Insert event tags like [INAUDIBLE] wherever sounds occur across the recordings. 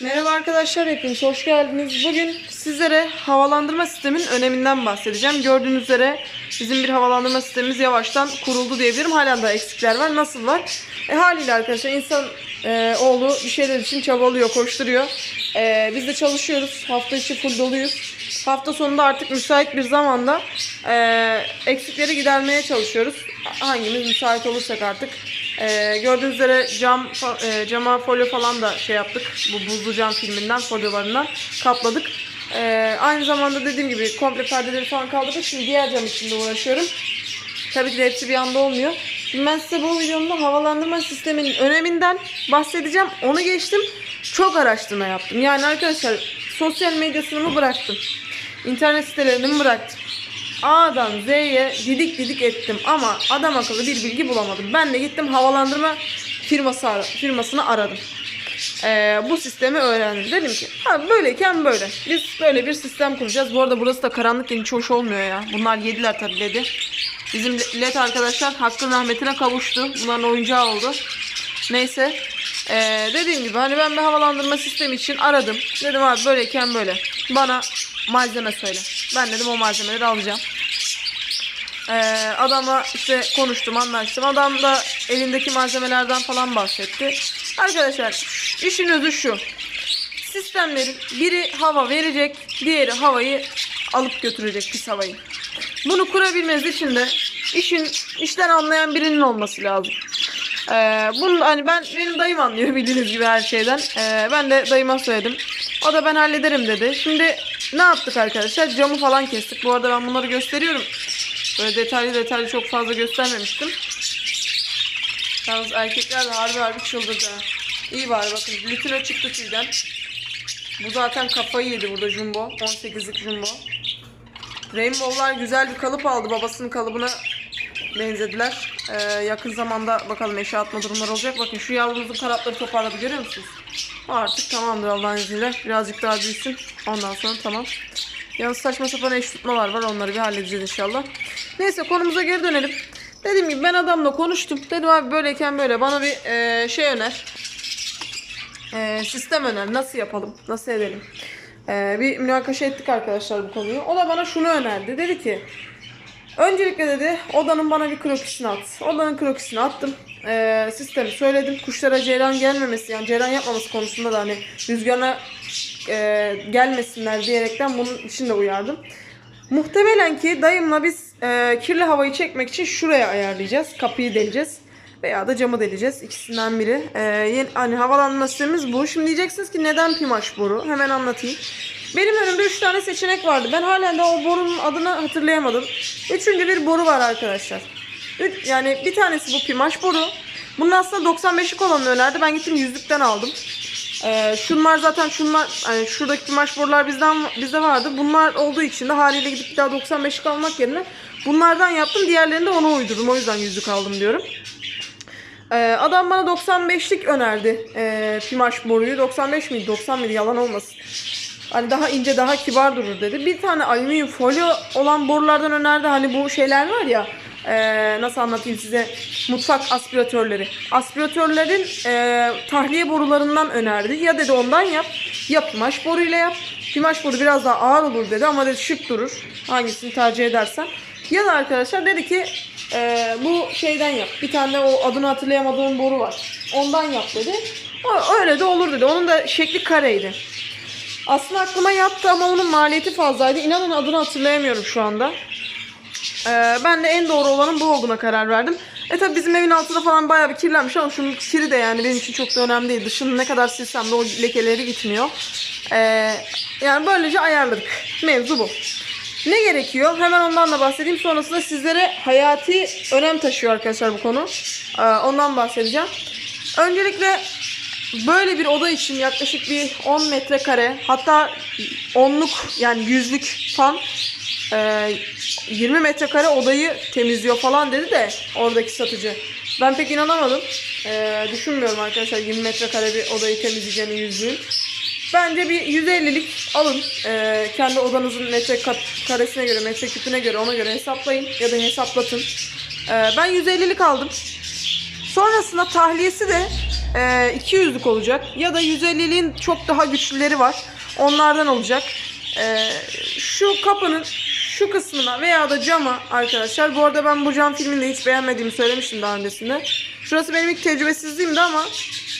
Merhaba arkadaşlar hepiniz hoş geldiniz. Bugün sizlere havalandırma sistemin öneminden bahsedeceğim. Gördüğünüz üzere bizim bir havalandırma sistemimiz yavaştan kuruldu diyebilirim. Hala da eksikler var. Nasıl var? E, haliyle arkadaşlar insan e, oğlu bir şeyler için çabalıyor, koşturuyor. E, biz de çalışıyoruz. Hafta içi full doluyuz. Hafta sonunda artık müsait bir zamanda e, eksikleri gidermeye çalışıyoruz. Hangimiz müsait olursak artık. E, gördüğünüz üzere cam e, cama folyo falan da şey yaptık. Bu buzlu cam filminden folyolarından kapladık. E, aynı zamanda dediğim gibi komple perdeleri falan kaldırdık. Şimdi diğer cam için de uğraşıyorum. Tabii ki de hepsi bir anda olmuyor. Şimdi ben size bu videomda havalandırma sisteminin öneminden bahsedeceğim. Onu geçtim. Çok araştırma yaptım. Yani arkadaşlar sosyal medyasını mı bıraktım? İnternet sitelerini mi bıraktım? A'dan Z'ye didik didik ettim ama adam akıllı bir bilgi bulamadım. Ben de gittim havalandırma firması ara- firmasını aradım. Ee, bu sistemi öğrendim. Dedim ki ha, böyleyken böyle. Biz böyle bir sistem kuracağız. Bu arada burası da karanlık hiç hoş olmuyor ya. Bunlar yediler tabii LED'i. Bizim LED arkadaşlar hakkın rahmetine kavuştu. Bunların oyuncağı oldu. Neyse. Ee, dediğim gibi hani ben bir havalandırma sistemi için aradım. Dedim abi böyleyken böyle. Bana malzeme söyle. Ben dedim o malzemeleri alacağım. Ee, adama işte konuştum anlaştım. Adam da elindeki malzemelerden falan bahsetti. Arkadaşlar işin özü şu. Sistemlerin biri hava verecek, diğeri havayı alıp götürecek pis havayı. Bunu kurabilmeniz için de işin işten anlayan birinin olması lazım. Ee, bunu hani ben benim dayım anlıyor bildiğiniz gibi her şeyden. Ee, ben de dayıma söyledim. O da ben hallederim dedi. Şimdi ne yaptık arkadaşlar? Camı falan kestik. Bu arada ben bunları gösteriyorum. Böyle detaylı detaylı çok fazla göstermemiştim. Yalnız erkekler de harbi harbi çıldırdı. İyi bari bakın. Lütüne çıktı tüyden. Bu zaten kafayı yedi burada Jumbo. 18'lik Jumbo. Rainbow'lar güzel bir kalıp aldı. Babasının kalıbına benzediler. Ee, yakın zamanda bakalım eşe atma durumları olacak. Bakın şu yavrumuzun kanatları toparladı görüyor musunuz? Artık tamamdır Allah'ın izniyle. Birazcık daha büyüsün. Ondan sonra tamam. Yalnız saçma sapan eş tutmalar var. Onları bir halledeceğiz inşallah. Neyse konumuza geri dönelim. Dediğim gibi ben adamla konuştum. Dedim abi böyleyken böyle bana bir e, şey öner. E, sistem öner. Nasıl yapalım? Nasıl edelim? E, bir münakaşa ettik arkadaşlar bu konuyu. O da bana şunu önerdi. Dedi ki Öncelikle dedi odanın bana bir krokisini at. Odanın krokisini attım. Ee, sistemi söyledim. Kuşlara ceylan gelmemesi yani ceylan yapmaması konusunda da hani rüzgarına e, gelmesinler diyerekten bunun için de uyardım. Muhtemelen ki dayımla biz e, kirli havayı çekmek için şuraya ayarlayacağız. Kapıyı deleceğiz. Veya da camı deleceğiz. İkisinden biri. E, yeni, hani havalanma sistemimiz bu. Şimdi diyeceksiniz ki neden pimaş boru? Hemen anlatayım. Benim önümde 3 tane seçenek vardı. Ben halen de o borunun adını hatırlayamadım. Üçüncü bir boru var arkadaşlar. Üç, yani bir tanesi bu pimaş boru. Bunun aslında 95'lik olanını önerdi. Ben gittim yüzlükten aldım. Ee, şunlar zaten şunlar yani şuradaki pimaş borular bizden bizde vardı. Bunlar olduğu için de haliyle gidip bir daha 95'lik almak yerine bunlardan yaptım. Diğerlerini de ona uydurdum. O yüzden yüzlük aldım diyorum. Ee, adam bana 95'lik önerdi ee, pimaş boruyu. 95 miydi? 90 mıydı? Yalan olmasın. Hani daha ince, daha kibar durur dedi. Bir tane alüminyum folyo olan borulardan önerdi. Hani bu şeyler var ya. ee, nasıl anlatayım size? Mutfak aspiratörleri. Aspiratörlerin ee, tahliye borularından önerdi. Ya dedi ondan yap. Ya pimaş boruyla yap. Pimaş boru biraz daha ağır olur dedi ama dedi şık durur. Hangisini tercih edersen. Ya da arkadaşlar dedi ki ee, bu şeyden yap. Bir tane o adını hatırlayamadığım boru var. Ondan yap dedi. Öyle de olur dedi. Onun da şekli kareydi. Aslında aklıma yattı ama onun maliyeti fazlaydı. İnanın adını hatırlayamıyorum şu anda. Ee, ben de en doğru olanın bu olduğuna karar verdim. E tabi bizim evin altında falan bayağı bir kirlenmiş ama şunun kiri de yani benim için çok da önemli değil. Dışını ne kadar silsem de o lekeleri gitmiyor. Ee, yani böylece ayarladık. Mevzu bu. Ne gerekiyor? Hemen ondan da bahsedeyim. Sonrasında sizlere hayati önem taşıyor arkadaşlar bu konu. Ee, ondan bahsedeceğim. Öncelikle böyle bir oda için yaklaşık bir 10 metrekare hatta onluk yani yüzlük fan e, 20 metrekare odayı temizliyor falan dedi de oradaki satıcı. Ben pek inanamadım. E, düşünmüyorum arkadaşlar 20 metrekare bir odayı temizleyeceğini yüzlüğün. Bence bir 150'lik alın. E, kendi odanızın metrekaresine göre, metreküpüne göre ona göre hesaplayın ya da hesaplatın. E, ben 150'lik aldım. Sonrasında tahliyesi de e, 200'lük olacak ya da 150'liğin çok daha güçlüleri var. Onlardan olacak. E, şu kapının şu kısmına veya da cama arkadaşlar. Bu arada ben bu cam filmini de hiç beğenmediğimi söylemiştim daha öncesinde. Şurası benim ilk tecrübesizliğimdi ama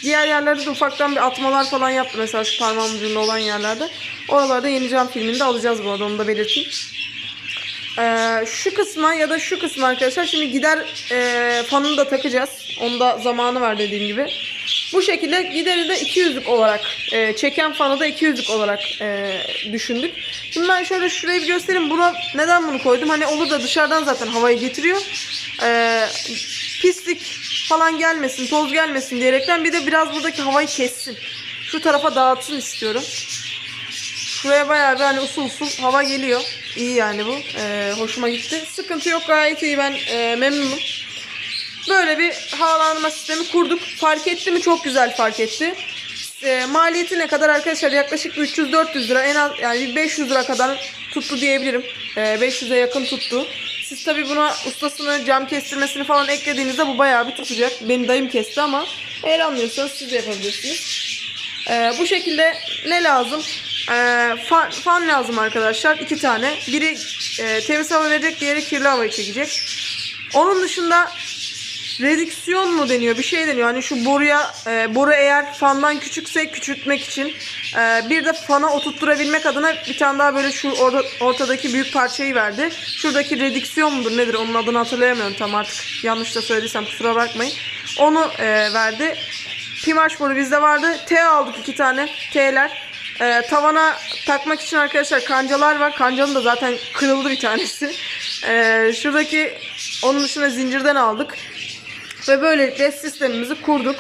diğer yerlerde de ufaktan bir atmalar falan yaptı. Mesela şu parmağım ucunda olan yerlerde. Oralarda yeni cam filmini de alacağız bu arada onu da belirteyim. Ee, şu kısma ya da şu kısma arkadaşlar şimdi gider e, fanını da takacağız. Onda zamanı var dediğim gibi. Bu şekilde gideri de 200'lük olarak e, çeken fanı da 200'lük olarak e, düşündük. Şimdi ben şöyle şurayı bir göstereyim. Buna neden bunu koydum? Hani olur da dışarıdan zaten havayı getiriyor. E, pislik falan gelmesin, toz gelmesin diyerekten bir de biraz buradaki havayı kessin. Şu tarafa dağıtsın istiyorum. Şuraya bayağı bir hani usul usul hava geliyor. İyi yani bu. Ee, hoşuma gitti. Sıkıntı yok gayet iyi ben e, memnunum. Böyle bir havalandırma sistemi kurduk. Fark etti mi? Çok güzel fark etti. E, maliyeti ne kadar arkadaşlar? Yaklaşık 300-400 lira. En az yani bir 500 lira kadar tuttu diyebilirim. E, 500'e yakın tuttu. Siz tabi buna ustasını, cam kestirmesini falan eklediğinizde bu bayağı bir tutacak. Benim dayım kesti ama eğer anlıyorsanız siz de yapabilirsiniz. Ee, bu şekilde ne lazım? Ee, fan, fan lazım arkadaşlar. iki tane. Biri e, temiz hava verecek, diğeri kirli havayı çekecek. Onun dışında redüksiyon mu deniyor? Bir şey deniyor. Hani şu boruya, e, boru eğer fandan küçükse küçültmek için. e, bir de fana oturtturabilmek adına bir tane daha böyle şu orta, ortadaki büyük parçayı verdi. Şuradaki redüksiyon mudur nedir? Onun adını hatırlayamıyorum tam artık. Yanlış da söylediysem kusura bakmayın. Onu e, verdi. Pimaş boru bizde vardı. T aldık iki tane. T'ler. Ee, tavana takmak için arkadaşlar kancalar var. Kancanın da zaten kırıldı bir tanesi. Ee, şuradaki onun dışında zincirden aldık. Ve böylelikle sistemimizi kurduk.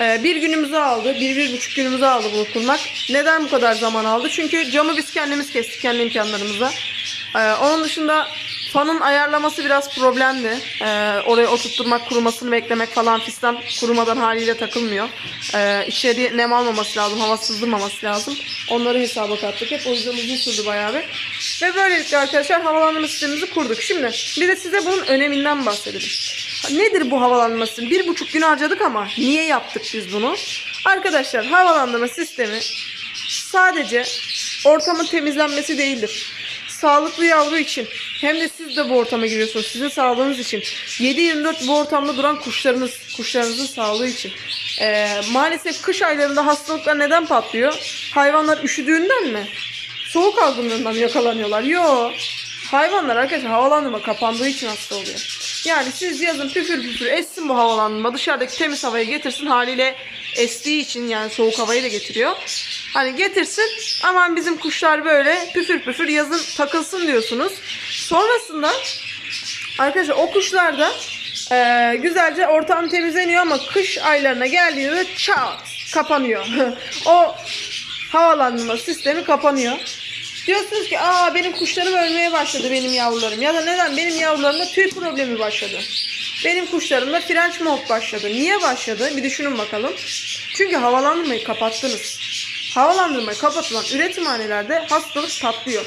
Ee, bir günümüzü aldı. Bir, bir buçuk günümüzü aldı bunu kurmak. Neden bu kadar zaman aldı? Çünkü camı biz kendimiz kestik kendi imkanlarımızla. Ee, onun dışında fanın ayarlaması biraz problemdi. Ee, oraya oturtturmak, kurumasını beklemek falan fistan kurumadan haliyle takılmıyor. Ee, içeri nem almaması lazım, hava sızdırmaması lazım. Onları hesaba kattık hep. O yüzden uzun sürdü bayağı bir. Ve böylelikle arkadaşlar havalandırma sistemimizi kurduk. Şimdi bir de size bunun öneminden bahsedelim. Nedir bu havalandırma sistemi? Bir buçuk gün harcadık ama niye yaptık biz bunu? Arkadaşlar havalandırma sistemi sadece ortamın temizlenmesi değildir. Sağlıklı yavru için hem de siz de bu ortama giriyorsunuz. Sizin sağlığınız için. 7-24 bu ortamda duran kuşlarınız, kuşlarınızın sağlığı için. Ee, maalesef kış aylarında hastalıklar neden patlıyor? Hayvanlar üşüdüğünden mi? Soğuk algınlığından yakalanıyorlar? Yo. Hayvanlar arkadaşlar havalandırma kapandığı için hasta oluyor. Yani siz yazın püfür püfür essin bu havalandırma dışarıdaki temiz havayı getirsin haliyle estiği için yani soğuk havayı da getiriyor. Hani getirsin aman bizim kuşlar böyle püfür püfür yazın takılsın diyorsunuz. Sonrasında arkadaşlar o kuşlar da eee, güzelce ortam temizleniyor ama kış aylarına geldiğinde çat kapanıyor. [LAUGHS] o havalandırma sistemi kapanıyor. Diyorsunuz ki aa benim kuşlarım ölmeye başladı benim yavrularım. Ya da neden benim yavrularımda tüy problemi başladı. Benim kuşlarımda French mold başladı. Niye başladı? Bir düşünün bakalım. Çünkü havalandırmayı kapattınız. Havalandırmayı kapatılan üretimhanelerde hastalık patlıyor.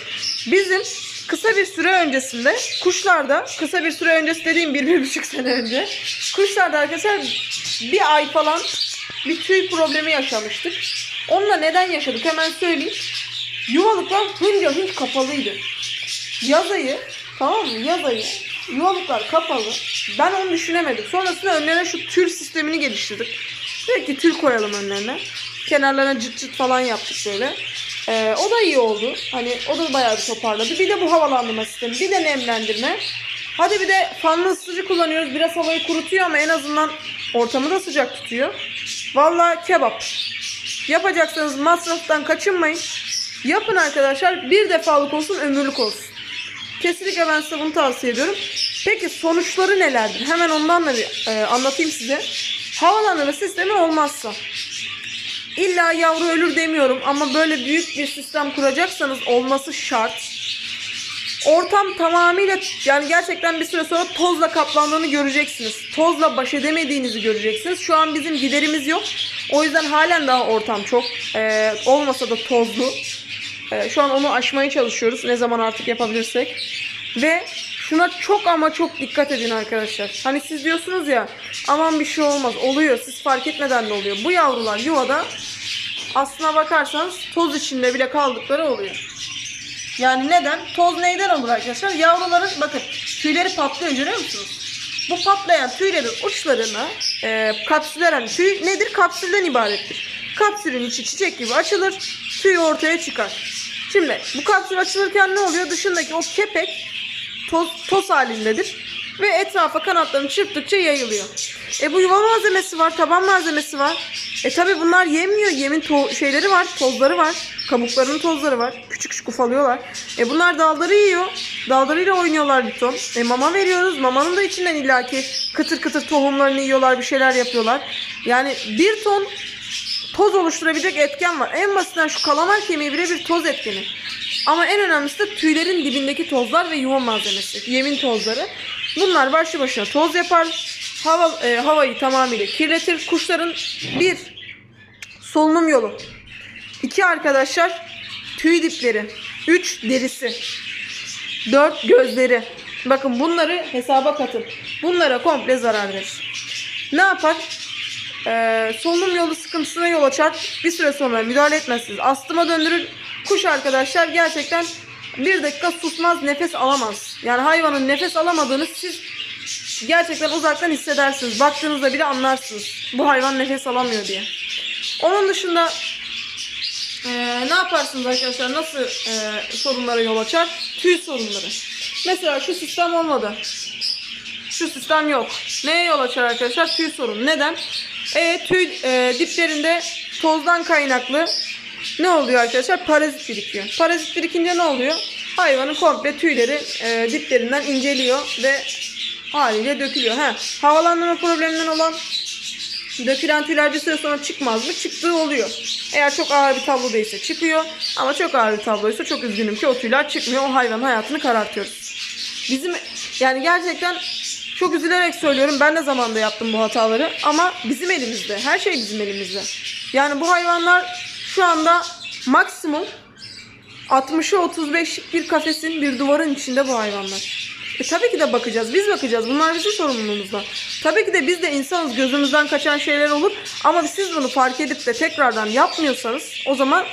Bizim kısa bir süre öncesinde kuşlarda kısa bir süre öncesi dediğim bir, bir buçuk sene önce kuşlarda arkadaşlar bir ay falan bir tüy problemi yaşamıştık. Onunla neden yaşadık hemen söyleyeyim. Yuvalıklar hınca hınç kapalıydı. Yaz ayı tamam mı? Yaz ayı yuvalıklar kapalı. Ben onu düşünemedim. Sonrasında önlerine şu tül sistemini geliştirdik. Dedik ki tül koyalım önlerine. Kenarlarına cıt cıt falan yaptık böyle. Ee, o da iyi oldu. Hani o da bayağı bir toparladı. Bir de bu havalandırma sistemi. Bir de nemlendirme. Hadi bir de fanlı ısıtıcı kullanıyoruz. Biraz havayı kurutuyor ama en azından ortamı da sıcak tutuyor. Vallahi kebap. Yapacaksanız masraftan kaçınmayın. Yapın arkadaşlar. Bir defalık olsun, ömürlük olsun. Kesinlikle ben size bunu tavsiye ediyorum. Peki sonuçları nelerdir? Hemen ondan da bir e, anlatayım size. Havalandırma sistemi olmazsa İlla yavru ölür demiyorum ama böyle büyük bir sistem kuracaksanız olması şart. Ortam tamamıyla yani gerçekten bir süre sonra tozla kaplandığını göreceksiniz. Tozla baş edemediğinizi göreceksiniz. Şu an bizim giderimiz yok. O yüzden halen daha ortam çok e, olmasa da tozlu. E, şu an onu aşmaya çalışıyoruz. Ne zaman artık yapabilirsek. Ve Şuna çok ama çok dikkat edin arkadaşlar. Hani siz diyorsunuz ya aman bir şey olmaz. Oluyor. Siz fark etmeden de oluyor. Bu yavrular yuvada aslına bakarsanız toz içinde bile kaldıkları oluyor. Yani neden? Toz neyden olur arkadaşlar? Yavruların bakın tüyleri patlıyor görüyor musunuz? Bu patlayan tüylerin uçlarına e, kapsüller tüy nedir? Kapsülden ibarettir. Kapsülün içi çiçek gibi açılır. Tüy ortaya çıkar. Şimdi bu kapsül açılırken ne oluyor? Dışındaki o kepek toz, toz halindedir. Ve etrafa kanatlarını çırptıkça yayılıyor. E bu yuva malzemesi var, taban malzemesi var. E tabi bunlar yemiyor. Yemin to- şeyleri var, tozları var. Kabuklarının tozları var. Küçük küçük ufalıyorlar. E bunlar dalları yiyor. Dallarıyla oynuyorlar bir ton. E mama veriyoruz. Mamanın da içinden illaki kıtır kıtır tohumlarını yiyorlar, bir şeyler yapıyorlar. Yani bir ton toz oluşturabilecek etken var. En basitinden şu kalamar kemiği bile bir toz etkeni. Ama en önemlisi de tüylerin dibindeki tozlar ve yuva malzemesi. Yemin tozları. Bunlar başlı başına toz yapar. Hava, e, havayı tamamıyla kirletir. Kuşların bir solunum yolu. İki arkadaşlar tüy dipleri. Üç derisi. Dört gözleri. Bakın bunları hesaba katın. Bunlara komple zarar verir. Ne yapar? Ee, solunum yolu sıkıntısına yol açar. Bir süre sonra müdahale etmezsiniz. Astıma döndürür. Kuş arkadaşlar gerçekten bir dakika susmaz, nefes alamaz. Yani hayvanın nefes alamadığını siz gerçekten uzaktan hissedersiniz. Baktığınızda bile anlarsınız. Bu hayvan nefes alamıyor diye. Onun dışında ee, ne yaparsınız arkadaşlar? Nasıl e, sorunlara yol açar? Tüy sorunları. Mesela şu sistem olmadı. Şu sistem yok. Neye yol açar arkadaşlar? Tüy sorunu. Neden? E, tüy e, diplerinde tozdan kaynaklı ne oluyor arkadaşlar? Parazit birikiyor. Parazit birikince ne oluyor? Hayvanın komple tüyleri e, diplerinden inceliyor ve haliyle dökülüyor. Ha, havalandırma probleminden olan Dökülen tüyler bir süre sonra çıkmaz mı? Çıktığı oluyor. Eğer çok ağır bir tablo değilse çıkıyor. Ama çok ağır bir tabloysa çok üzgünüm ki o tüyler çıkmıyor. O hayvanın hayatını karartıyoruz. Bizim yani gerçekten çok üzülerek söylüyorum. Ben de zamanda yaptım bu hataları. Ama bizim elimizde. Her şey bizim elimizde. Yani bu hayvanlar şu anda maksimum 60'ı 35'lik bir kafesin bir duvarın içinde bu hayvanlar. E tabii ki de bakacağız. Biz bakacağız. Bunlar bizim sorumluluğumuzda. Tabii ki de biz de insanız. Gözümüzden kaçan şeyler olur. Ama siz bunu fark edip de tekrardan yapmıyorsanız o zaman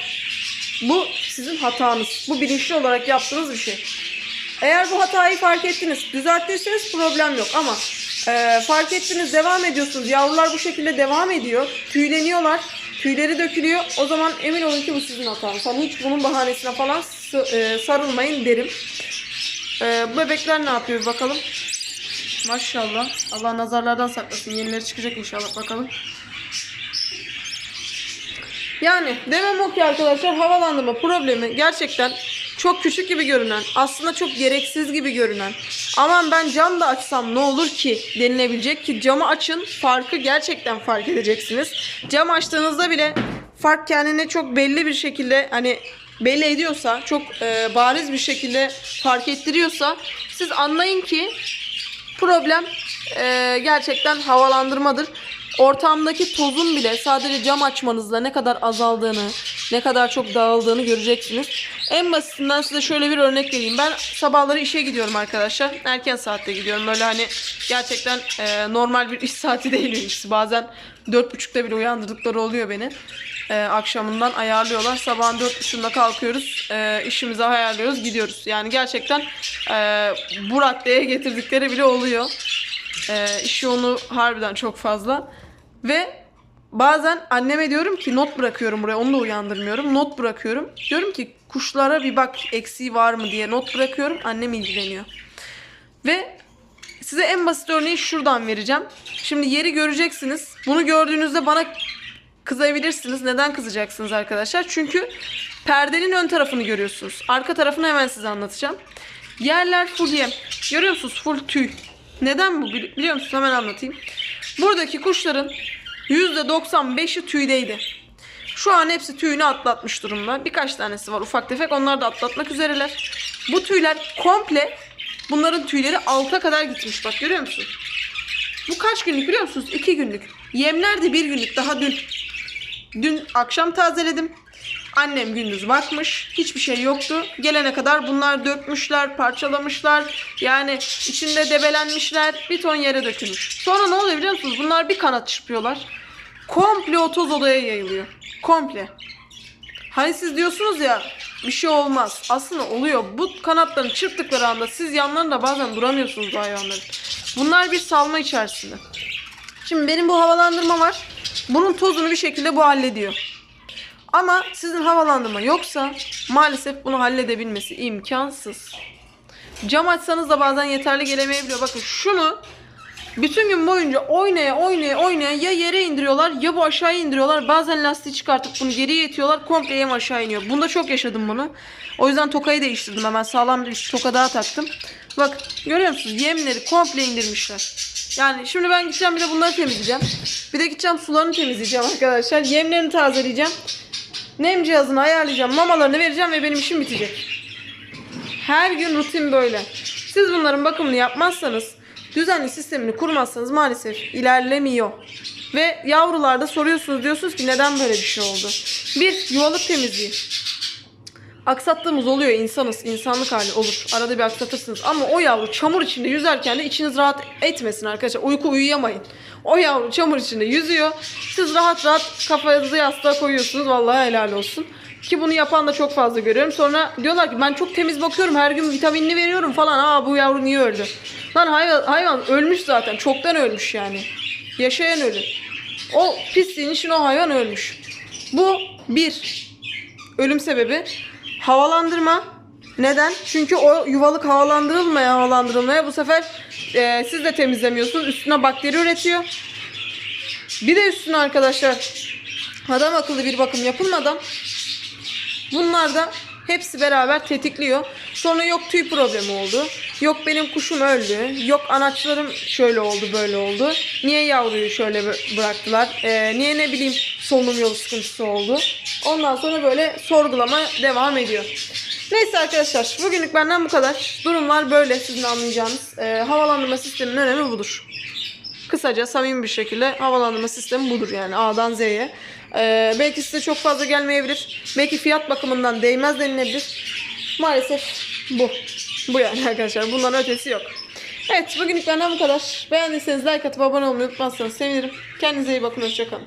bu sizin hatanız. Bu bilinçli olarak yaptığınız bir şey. Eğer bu hatayı fark ettiniz, düzelttiyseniz problem yok ama e, fark ettiniz, devam ediyorsunuz. Yavrular bu şekilde devam ediyor. Tüyleniyorlar. Tüyleri dökülüyor. O zaman emin olun ki bu sizin hatanız. Hani hiç bunun bahanesine falan e, sarılmayın derim. Ee, bu bebekler ne yapıyor bakalım. Maşallah. Allah nazarlardan saklasın. Yenileri çıkacak inşallah bakalım. Yani demem o ki arkadaşlar havalandırma problemi gerçekten çok küçük gibi görünen, aslında çok gereksiz gibi görünen. Aman ben cam da açsam ne olur ki denilebilecek ki camı açın farkı gerçekten fark edeceksiniz. Cam açtığınızda bile fark kendine çok belli bir şekilde hani belli ediyorsa, çok e, bariz bir şekilde fark ettiriyorsa siz anlayın ki problem e, gerçekten havalandırmadır. Ortamdaki tozun bile sadece cam açmanızla ne kadar azaldığını, ne kadar çok dağıldığını göreceksiniz. En basitinden size şöyle bir örnek vereyim. Ben sabahları işe gidiyorum arkadaşlar. Erken saatte gidiyorum. Böyle hani gerçekten e, normal bir iş [LAUGHS] saati değil benimkisi. Bazen 4.30'da bile uyandırdıkları oluyor beni. E, akşamından ayarlıyorlar. Sabahın 4.30'da kalkıyoruz. E, işimizi ayarlıyoruz. Gidiyoruz. Yani gerçekten e, bu raddeye getirdikleri bile oluyor. E, iş yoğunluğu harbiden çok fazla. Ve bazen anneme diyorum ki not bırakıyorum buraya. Onu da uyandırmıyorum. Not bırakıyorum. Diyorum ki kuşlara bir bak eksiği var mı diye not bırakıyorum. Annem ilgileniyor. Ve size en basit örneği şuradan vereceğim. Şimdi yeri göreceksiniz. Bunu gördüğünüzde bana kızabilirsiniz. Neden kızacaksınız arkadaşlar? Çünkü perdenin ön tarafını görüyorsunuz. Arka tarafını hemen size anlatacağım. Yerler full yem. Görüyor musunuz? Full tüy. Neden bu bili- biliyor musunuz? Hemen anlatayım. Buradaki kuşların %95'i tüydeydi. Şu an hepsi tüyünü atlatmış durumda. Birkaç tanesi var ufak tefek. Onlar da atlatmak üzereler. Bu tüyler komple bunların tüyleri alta kadar gitmiş. Bak görüyor musun? Bu kaç günlük biliyor musunuz? 2 günlük. Yemler de bir günlük. Daha dün. Dün akşam tazeledim. Annem gündüz bakmış. Hiçbir şey yoktu. Gelene kadar bunlar dökmüşler, parçalamışlar. Yani içinde debelenmişler. Bir ton yere dökülmüş. Sonra ne oluyor biliyor musunuz? Bunlar bir kanat çırpıyorlar. Komple o toz odaya yayılıyor. Komple. Hani siz diyorsunuz ya bir şey olmaz. Aslında oluyor. Bu kanatlarını çırptıkları anda siz yanlarında bazen duramıyorsunuz bu hayvanların. Bunlar bir salma içerisinde. Şimdi benim bu havalandırma var. Bunun tozunu bir şekilde bu hallediyor. Ama sizin havalandırma yoksa maalesef bunu halledebilmesi imkansız. Cam açsanız da bazen yeterli gelemeyebiliyor. Bakın şunu bütün gün boyunca oynaya oynaya oynaya ya yere indiriyorlar ya bu aşağıya indiriyorlar. Bazen lastiği çıkartıp bunu geriye itiyorlar. Komple yem aşağı iniyor. Bunda çok yaşadım bunu. O yüzden tokayı değiştirdim hemen. Sağlam bir toka daha taktım. Bak görüyor musunuz? Yemleri komple indirmişler. Yani şimdi ben gideceğim bir de bunları temizleyeceğim. Bir de gideceğim sularını temizleyeceğim arkadaşlar. Yemlerini tazeleyeceğim. Nem cihazını ayarlayacağım. Mamalarını vereceğim ve benim işim bitecek. Her gün rutin böyle. Siz bunların bakımını yapmazsanız, düzenli sistemini kurmazsanız maalesef ilerlemiyor. Ve yavrularda soruyorsunuz diyorsunuz ki neden böyle bir şey oldu? Bir, yuvalık temizliği. Aksattığımız oluyor insanız, insanlık hali olur. Arada bir aksatırsınız. Ama o yavru çamur içinde yüzerken de içiniz rahat etmesin arkadaşlar. Uyku uyuyamayın. O yavru çamur içinde yüzüyor. Siz rahat rahat kafanızı yastığa koyuyorsunuz. Vallahi helal olsun. Ki bunu yapan da çok fazla görüyorum. Sonra diyorlar ki ben çok temiz bakıyorum. Her gün vitaminini veriyorum falan. Aa bu yavru niye öldü? Lan hayvan, hayvan ölmüş zaten. Çoktan ölmüş yani. Yaşayan ölü. O pisliğin için o hayvan ölmüş. Bu bir ölüm sebebi. Havalandırma. Neden? Çünkü o yuvalık havalandırılmaya havalandırılmaya bu sefer e, siz de temizlemiyorsunuz. Üstüne bakteri üretiyor. Bir de üstüne arkadaşlar adam akıllı bir bakım yapılmadan bunlar da hepsi beraber tetikliyor. Sonra yok tüy problemi oldu. Yok benim kuşum öldü. Yok anaçlarım şöyle oldu böyle oldu. Niye yavruyu şöyle bı- bıraktılar? Ee, niye ne bileyim solunum yolu sıkıntısı oldu. Ondan sonra böyle sorgulama devam ediyor. Neyse arkadaşlar bugünlük benden bu kadar. Durumlar böyle sizin anlayacağınız. Ee, havalandırma sisteminin önemi budur. Kısaca samimi bir şekilde havalandırma sistemi budur yani A'dan Z'ye. Ee, belki size çok fazla gelmeyebilir. Belki fiyat bakımından değmez denilebilir. Maalesef bu. Bu yani arkadaşlar. Bundan ötesi yok. Evet bugünlük benden bu kadar. Beğendiyseniz like atıp abone olmayı unutmazsanız sevinirim. Kendinize iyi bakın. Hoşçakalın.